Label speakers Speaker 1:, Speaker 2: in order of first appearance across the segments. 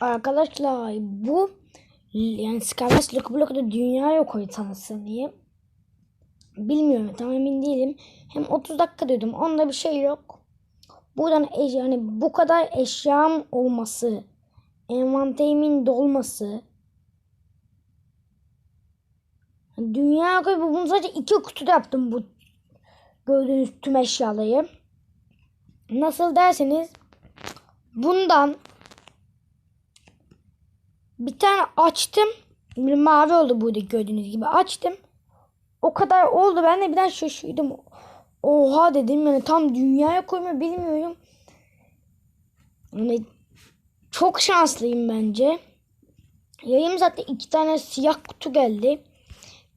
Speaker 1: Arkadaşlar bu yani Skywars Block'da dünya yok haritanı diye. Bilmiyorum tam emin değilim. Hem 30 dakika dedim onda bir şey yok. Buradan yani bu kadar eşyam olması, envanterimin dolması. Dünya yok. Bunu sadece iki kutuda yaptım bu gördüğünüz tüm eşyaları. Nasıl derseniz bundan bir tane açtım. Bir mavi oldu burada gördüğünüz gibi açtım. O kadar oldu. Ben de biraz şaşırdım. Oha dedim yani tam dünyaya koyma bilmiyorum. Yani çok şanslıyım bence. Yayım zaten iki tane siyah kutu geldi.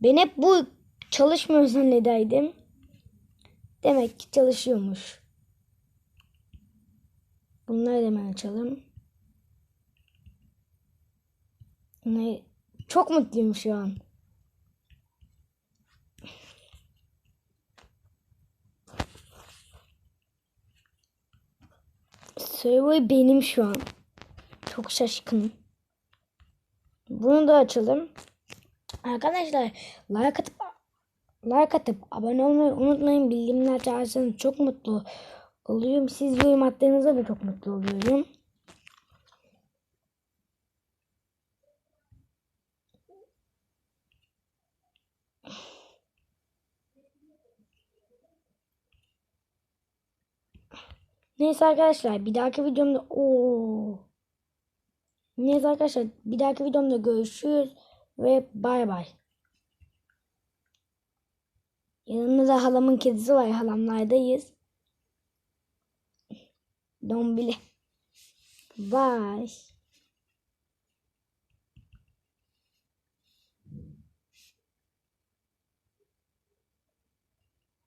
Speaker 1: Ben hep bu çalışmıyor zannederdim. Demek ki çalışıyormuş. Bunları da hemen açalım. Ne? Çok mutluyum şu an. Server benim şu an. Çok şaşkınım. Bunu da açalım. Arkadaşlar like atıp like atıp abone olmayı unutmayın. Bildirimler açarsanız çok mutlu oluyorum. Siz yorum attığınızda da çok mutlu oluyorum. Neyse arkadaşlar bir dahaki videomda o Neyse arkadaşlar bir dahaki videomda görüşürüz ve bay bay. Yanımda da halamın kedisi var. Halamlardayız. Dombili. Bye.